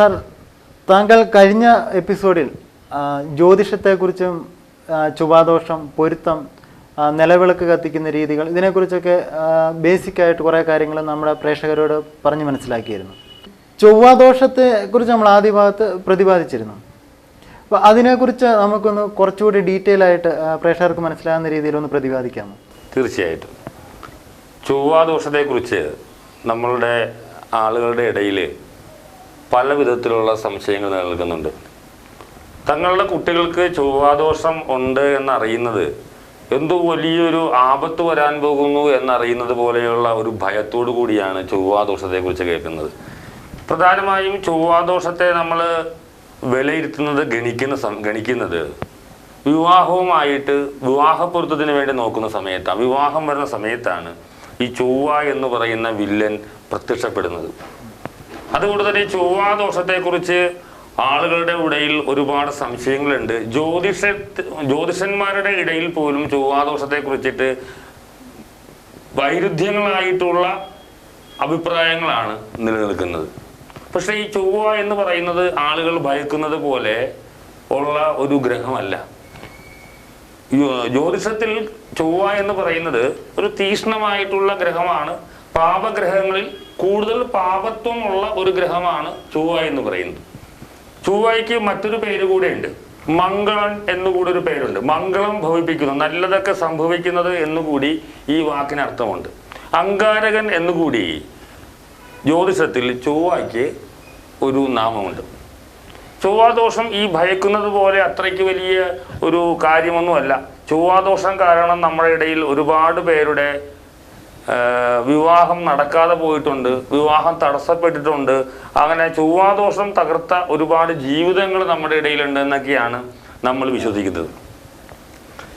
Sir താങ്കൾ കഴിഞ്ഞ എപ്പിസോഡിൽ ജ്യോതിഷത്തെക്കുറിച്ചും ചുവാദോഷം പൊരുത്തം നിലവിളക്ക് കത്തിക്കുന്ന രീതികൾ ഇതിനെക്കുറിച്ചൊക്കെ ബേസിക് ആയിട്ട് കുറേ കാര്യങ്ങൾ നമ്മുടെ പ്രേക്ഷകരോട് പറഞ്ഞ് മനസ്സിലാക്കിയിരുന്നു. ചൊവ്വാദോഷത്തെ കുറിച്ച് നമ്മൾ ആദ്യ ഭാഗത്ത് പ്രതിപാദിച്ചിരുന്നു. അപ്പോൾ അതിനെക്കുറിച്ച് നമുക്കൊന്ന് കുറച്ചുകൂടി ഡീറ്റെയിൽ ആയിട്ട് പ്രേക്ഷകർക്ക് മനസ്സിലാകുന്ന രീതിയിൽ ഒന്ന് പ്രതിപാദിക്കാമോ? തീർച്ചയായിട്ടും. ചൊവ്വാദോഷത്തെക്കുറിച്ച് നമ്മളുടെ ആളുകളുടെ ഇടയിൽ പല വിധത്തിലുള്ള സംശയങ്ങൾ നിലനിൽക്കുന്നുണ്ട്. തങ്ങളുടെ കുട്ടികൾക്ക് ചൊവ്വാദോഷം ഉണ്ട് എന്നറിയുന്നത് എന്തോ വലിയൊരു ആപത്ത് വരാൻ പോകുന്നു എന്നറിയുന്നത് പോലെയുള്ള ഒരു ഭയത്തോടു കൂടിയാണ് ചൊവ്വാദോഷത്തെക്കുറിച്ച് കേൾക്കുന്നത്. പ്രധാനമായും ചൊവ്വാദോഷത്തെ നമ്മൾ വിലയിരുത്തുന്നത് ഗണിക്കുന്ന ഗണിക്കുന്നത് വിവാഹവുമായിട്ട് വിവാഹപ്പൊരുത്തത്തിന് വേണ്ടി നോക്കുന്ന സമയത്താണ് വിവാഹം വരുന്ന സമയത്താണ് ഈ ചൊവ്വ എന്ന് പറയുന്ന വില്ലൻ പ്രത്യക്ഷപ്പെടുന്നത്. അതുകൊണ്ട് തന്നെ ദോഷത്തെ ചൊവ്വാദോഷത്തെക്കുറിച്ച് ആളുകളുടെ ഇടയിൽ ഒരുപാട് സംശയങ്ങളുണ്ട്. ജ്യോതിഷ ജ്യോതിഷന്മാരുടെ ഇടയിൽ പോലും ചൊവ്വാദോഷത്തെ കുറിച്ചിട്ട് വൈരുദ്ധ്യങ്ങളായിട്ടുള്ള അഭിപ്രായങ്ങളാണ് നിലനിൽക്കുന്നത്. പക്ഷേ ഈ ചൊവ്വ എന്ന് പറയുന്നത് ആളുകൾ ഭയക്കുന്നത് പോലെ ഉള്ള ഒരു ഗ്രഹമല്ല. ജ്യോതിഷത്തിൽ ചൊവ്വ എന്ന് പറയുന്നത് ഒരു തീക്ഷ്ണമായിട്ടുള്ള ഗ്രഹമാണ്. പാപഗ്രഹങ്ങളിൽ കൂടുതൽ പാപത്വമുള്ള ഒരു ഗ്രഹമാണ് ചൊവ്വ എന്ന് പറയുന്നത്. ചൊവ്വയ്ക്ക് മറ്റൊരു പേര് കൂടെ ഉണ്ട് മംഗളൻ എന്നുകൂടി ഒരു പേരുണ്ട്. മംഗളം ഭവിപ്പിക്കുന്നു. നല്ലതൊക്കെ സംഭവിക്കുന്നത് എന്നുകൂടി ഈ വാക്കിന് അർത്ഥമുണ്ട്. അങ്കാരകൻ എന്നുകൂടി ജ്യോതിഷത്തിൽ ചൊവ്വയ്ക്ക് ഒരു നാമമുണ്ട്. ചൊവ്വാദോഷം ഈ ഭയക്കുന്നത് പോലെ അത്രയ്ക്ക് വലിയ ഒരു കാര്യമൊന്നുമല്ല. ചൊവ്വാദോഷം കാരണം നമ്മുടെ ഇടയിൽ ഒരുപാട് പേരുടെ വിവാഹം നടക്കാതെ പോയിട്ടുണ്ട് വിവാഹം തടസ്സപ്പെട്ടിട്ടുണ്ട് അങ്ങനെ ചൊവ്വാദോഷം തകർത്ത ഒരുപാട് ജീവിതങ്ങൾ നമ്മുടെ ഇടയിലുണ്ട് എന്നൊക്കെയാണ് നമ്മൾ വിശ്വസിക്കുന്നത്.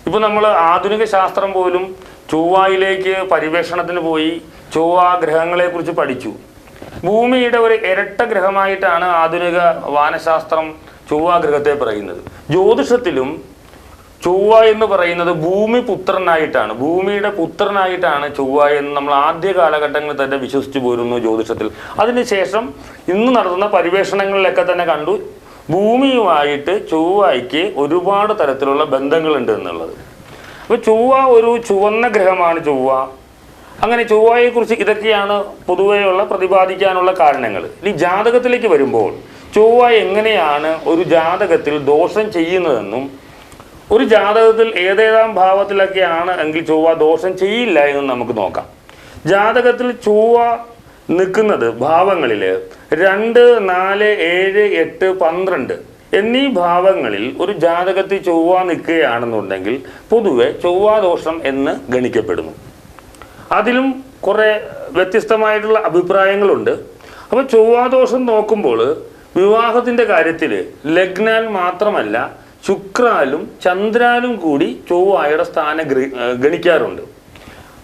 ഇപ്പൊ നമ്മൾ ആധുനിക ശാസ്ത്രം പോലും ചൊവ്വായിലേക്ക് പര്യവേഷണത്തിന് പോയി ചൊവ്വ ഗ്രഹങ്ങളെ കുറിച്ച് പഠിച്ചു. ഭൂമിയുടെ ഒരു ഇരട്ട ഗ്രഹമായിട്ടാണ് ആധുനിക വാനശാസ്ത്രം ചൊവ്വാ ഗ്രഹത്തെ പറയുന്നത്. ജ്യോതിഷത്തിലും ചൊവ്വ എന്ന് പറയുന്നത് ഭൂമി പുത്രനായിട്ടാണ്. ഭൂമിയുടെ പുത്രനായിട്ടാണ് ചൊവ്വ എന്ന് നമ്മൾ ആദ്യ കാലഘട്ടങ്ങളിൽ തന്നെ വിശ്വസിച്ചു പോരുന്നു ജ്യോതിഷത്തിൽ. അതിനുശേഷം ഇന്ന് നടത്തുന്ന പരിവേഷണങ്ങളിലൊക്കെ തന്നെ കണ്ടു ഭൂമിയുമായിട്ട് ചൊവ്വയ്ക്ക് ഒരുപാട് തരത്തിലുള്ള ബന്ധങ്ങളുണ്ട് എന്നുള്ളത്. അപ്പോൾ ചൊവ്വ ഒരു ചുവന്ന ഗ്രഹമാണ് ചൊവ്വ. അങ്ങനെ ചൊവ്വയെക്കുറിച്ച് ഇതൊക്കെയാണ് പൊതുവെയുള്ള പ്രതിപാദിക്കാനുള്ള കാരണങ്ങൾ. ഇനി ജാതകത്തിലേക്ക് വരുമ്പോൾ ചൊവ്വ എങ്ങനെയാണ് ഒരു ജാതകത്തിൽ ദോഷം ചെയ്യുന്നതെന്നും ഒരു ജാതകത്തിൽ ഏതേതാം ഭാവത്തിലൊക്കെയാണ് എങ്കിൽ ചൊവ്വ ദോഷം ചെയ്യില്ല എന്ന് നമുക്ക് നോക്കാം. ജാതകത്തിൽ ചൊവ്വ നിൽക്കുന്നത് ഭാവങ്ങളിൽ രണ്ട് നാല് ഏഴ് എട്ട് പന്ത്രണ്ട് എന്നീ ഭാവങ്ങളിൽ ഒരു ജാതകത്തിൽ ചൊവ്വ നിൽക്കുകയാണെന്നുണ്ടെങ്കിൽ പൊതുവെ ചൊവ്വാദോഷം എന്ന് ഗണിക്കപ്പെടുന്നു. അതിലും കുറേ വ്യത്യസ്തമായിട്ടുള്ള അഭിപ്രായങ്ങളുണ്ട്. അപ്പോൾ ചൊവ്വാദോഷം നോക്കുമ്പോൾ വിവാഹത്തിന്റെ കാര്യത്തിൽ ലഗ്നാൽ മാത്രമല്ല ശുക്രാലും ചന്ദ്രാലും കൂടി ചൊവ്വായുടെ സ്ഥാനം ഗണിക്കാറുണ്ട്.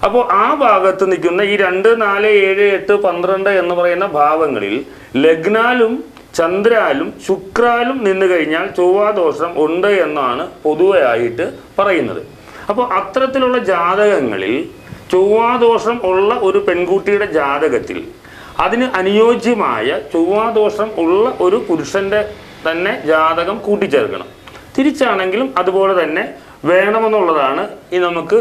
അപ്പോൾ ആ ഭാഗത്ത് നിൽക്കുന്ന ഈ രണ്ട് നാല് ഏഴ് എട്ട് പന്ത്രണ്ട് എന്ന് പറയുന്ന ഭാവങ്ങളിൽ ലഗ്നാലും ചന്ദ്രാലും ശുക്രാലും നിന്ന് കഴിഞ്ഞാൽ ചൊവ്വാദോഷം ഉണ്ട് എന്നാണ് പൊതുവെയായിട്ട് പറയുന്നത്. അപ്പോൾ അത്തരത്തിലുള്ള ജാതകങ്ങളിൽ ചൊവ്വാദോഷം ഉള്ള ഒരു പെൺകുട്ടിയുടെ ജാതകത്തിൽ അതിന് അനുയോജ്യമായ ചൊവ്വാദോഷം ഉള്ള ഒരു പുരുഷന്റെ തന്നെ ജാതകം കൂട്ടിച്ചേർക്കണം. തിരിച്ചാണെങ്കിലും അതുപോലെ തന്നെ വേണമെന്നുള്ളതാണ് ഈ നമുക്ക്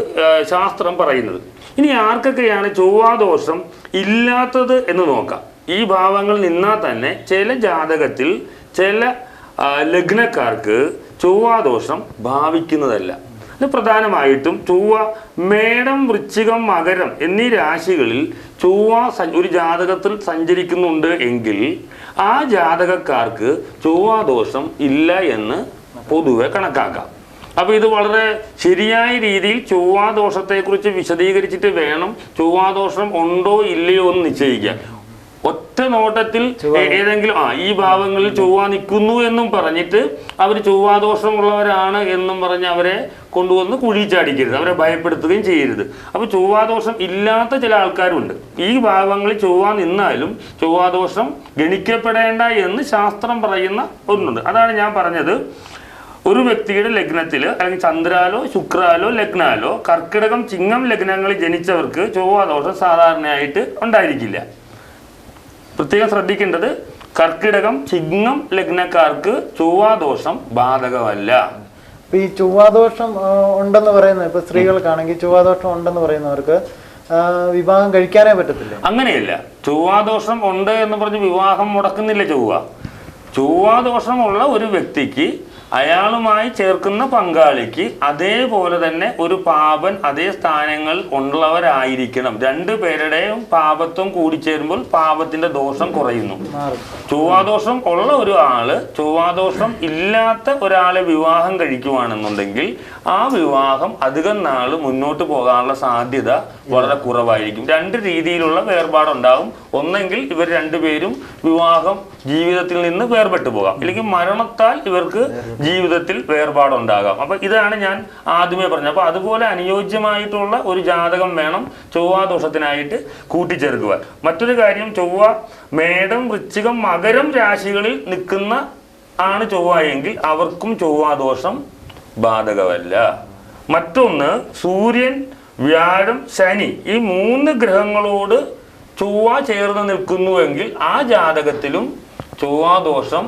ശാസ്ത്രം പറയുന്നത്. ഇനി ആർക്കൊക്കെയാണ് ചൊവ്വാദോഷം ഇല്ലാത്തത് എന്ന് നോക്കാം. ഈ ഭാവങ്ങൾ നിന്നാൽ തന്നെ ചില ജാതകത്തിൽ ചില ലഗ്നക്കാർക്ക് ചൊവ്വാദോഷം ഭാവിക്കുന്നതല്ല. ഇത് പ്രധാനമായിട്ടും ചൊവ്വ മേടം വൃശ്ചികം മകരം എന്നീ രാശികളിൽ ചൊവ്വ ഒരു ജാതകത്തിൽ സഞ്ചരിക്കുന്നുണ്ട് എങ്കിൽ ആ ജാതകക്കാർക്ക് ചൊവ്വാദോഷം ഇല്ല എന്ന് പൊതുവെ കണക്കാക്കാം. അപ്പോൾ ഇത് വളരെ ശരിയായ രീതിയിൽ ചൊവ്വാദോഷത്തെക്കുറിച്ച് വിശദീകരിച്ചിട്ട് വേണം ചൊവ്വാദോഷം ഉണ്ടോ ഇല്ലയോ എന്ന് നിശ്ചയിക്കാൻ. ഒറ്റ നോട്ടത്തിൽ ഏതെങ്കിലും ആ ഈ ഭാവങ്ങളിൽ ചൊവ്വ നിൽക്കുന്നു എന്നും പറഞ്ഞിട്ട് അവർ ചൊവ്വാദോഷമുള്ളവരാണ് എന്നും പറഞ്ഞ് അവരെ കൊണ്ടുവന്ന് കുഴി ചാടിക്കരുത് അവരെ ഭയപ്പെടുത്തുകയും ചെയ്യരുത്. അപ്പൊ ചൊവ്വാദോഷം ഇല്ലാത്ത ചില ആൾക്കാരുണ്ട്. ഈ ഭാവങ്ങളിൽ ചൊവ്വ നിന്നാലും ചൊവ്വാദോഷം ഗണിക്കപ്പെടേണ്ട എന്ന് ശാസ്ത്രം പറയുന്ന ഒന്നുണ്ട്. അതാണ് ഞാൻ പറഞ്ഞത്. ഒരു വ്യക്തിയുടെ ലഗ്നത്തിൽ അല്ലെങ്കിൽ ചന്ദ്രാലോ ശുക്രാലോ ലഗ്നാലോ കർക്കിടകം ചിങ്ങം ലഗ്നങ്ങളിൽ ജനിച്ചവർക്ക് ചൊവ്വാദോഷം സാധാരണയായിട്ട് ഉണ്ടായിരിക്കില്ല. പ്രത്യേകം ശ്രദ്ധിക്കേണ്ടത് കർക്കിടകം ചിങ്ങം ലഗ്നക്കാർക്ക് ചൊവ്വാദോഷം ബാധകമല്ല. ഈ ചൊവ്വാദോഷം ദോഷം ഉണ്ടെന്ന് പറയുന്നത് ഇപ്പൊ സ്ത്രീകൾക്കാണെങ്കിൽ ചൊവ്വാദോഷം ഉണ്ടെന്ന് പറയുന്നവർക്ക് വിവാഹം കഴിക്കാനേ പറ്റത്തില്ല. അങ്ങനെയല്ല. ചൊവ്വാദോഷം ഉണ്ട് എന്ന് പറഞ്ഞ് വിവാഹം മുടക്കുന്നില്ല ചൊവ്വ. ചൊവ്വാദോഷമുള്ള ഒരു വ്യക്തിക്ക് അയാളുമായി ചേർക്കുന്ന പങ്കാളിക്ക് അതേപോലെ തന്നെ ഒരു പാപൻ അതേ സ്ഥാനങ്ങൾ ഉള്ളവരായിരിക്കണം. രണ്ടു പേരുടെയും പാപത്വം കൂടിച്ചേരുമ്പോൾ പാപത്തിന്റെ ദോഷം കുറയുന്നു. ചൊവ്വാദോഷം ഉള്ള ഒരു ആൾ ചൊവ്വാദോഷം ഇല്ലാത്ത ഒരാളെ വിവാഹം കഴിക്കുവാണെന്നുണ്ടെങ്കിൽ ആ വിവാഹം അധികം നാൾ മുന്നോട്ട് പോകാനുള്ള സാധ്യത വളരെ കുറവായിരിക്കും. രണ്ട് രീതിയിലുള്ള വേർപാടുണ്ടാവും. ഒന്നെങ്കിൽ ഇവർ രണ്ടുപേരും വിവാഹം ജീവിതത്തിൽ നിന്ന് വേർപെട്ടു പോകാം. അല്ലെങ്കിൽ മരണത്താൽ ഇവർക്ക് ജീവിതത്തിൽ വേർപാടുണ്ടാകാം. അപ്പൊ ഇതാണ് ഞാൻ ആദ്യമേ പറഞ്ഞത്. അപ്പൊ അതുപോലെ അനുയോജ്യമായിട്ടുള്ള ഒരു ജാതകം വേണം ചൊവ്വാദോഷത്തിനായിട്ട് കൂട്ടിച്ചേർക്കുവാൻ. മറ്റൊരു കാര്യം ചൊവ്വ മേടം വൃശ്ചികം മകരം രാശികളിൽ നിൽക്കുന്ന ആണ് ചൊവ്വ എങ്കിൽ അവർക്കും ചൊവ്വാദോഷം ബാധകമല്ല. മറ്റൊന്ന് സൂര്യൻ വ്യാഴം ശനി ഈ മൂന്ന് ഗ്രഹങ്ങളോട് ചൊവ്വ ചേർന്ന് നിൽക്കുന്നുവെങ്കിൽ ആ ജാതകത്തിലും ചൊവ്വാദോഷം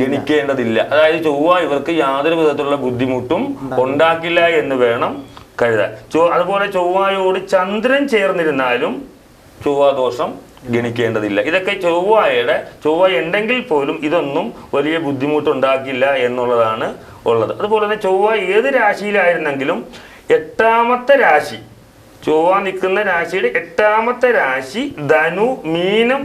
ഗണിക്കേണ്ടതില്ല. അതായത് ചൊവ്വ ഇവർക്ക് യാതൊരു വിധത്തിലുള്ള ബുദ്ധിമുട്ടും ഉണ്ടാക്കില്ല എന്ന് വേണം കരുതാൻ. ചൊവ്വ അതുപോലെ ചൊവ്വയോട് ചന്ദ്രൻ ചേർന്നിരുന്നാലും ചൊവ്വാദോഷം ഗണിക്കേണ്ടതില്ല. ഇതൊക്കെ ചൊവ്വയുടെ ചൊവ്വ ഉണ്ടെങ്കിൽ പോലും ഇതൊന്നും വലിയ ബുദ്ധിമുട്ടുണ്ടാക്കില്ല എന്നുള്ളതാണ് ഉള്ളത്. അതുപോലെ തന്നെ ചൊവ്വ ഏത് രാശിയിലായിരുന്നെങ്കിലും എട്ടാമത്തെ രാശി ചൊവ്വ നിൽക്കുന്ന രാശിയുടെ എട്ടാമത്തെ രാശി ധനു മീനം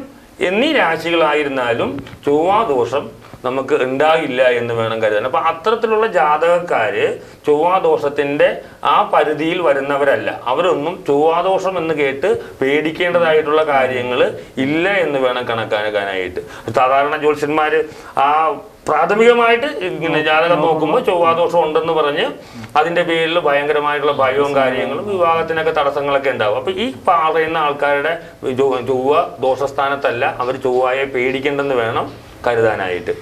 എന്നീ രാശികളായിരുന്നാലും ചൊവ്വാ ദോഷം നമുക്ക് ഉണ്ടാകില്ല എന്ന് വേണം കരുതാൻ. അപ്പൊ അത്തരത്തിലുള്ള ജാതകക്കാര് ചൊവ്വാദോഷത്തിന്റെ ആ പരിധിയിൽ വരുന്നവരല്ല. അവരൊന്നും ചൊവ്വാദോഷം എന്ന് കേട്ട് പേടിക്കേണ്ടതായിട്ടുള്ള കാര്യങ്ങൾ ഇല്ല എന്ന് വേണം കണക്കാക്കാനായിട്ട്. സാധാരണ ജ്യോത്സ്യന്മാർ ആ പ്രാഥമികമായിട്ട് ഇങ്ങനെ ജാതകം നോക്കുമ്പോൾ ചൊവ്വാദോഷം ഉണ്ടെന്ന് പറഞ്ഞ് അതിന്റെ പേരിൽ ഭയങ്കരമായിട്ടുള്ള ഭയവും കാര്യങ്ങളും വിവാഹത്തിനൊക്കെ തടസ്സങ്ങളൊക്കെ ഉണ്ടാവും. അപ്പൊ ഈ പറയുന്ന ആൾക്കാരുടെ ചൊവ്വ ദോഷസ്ഥാനത്തല്ല അവർ ചൊവ്വയെ പേടിക്കേണ്ടെന്ന് വേണം കരുതാനായിട്ട്.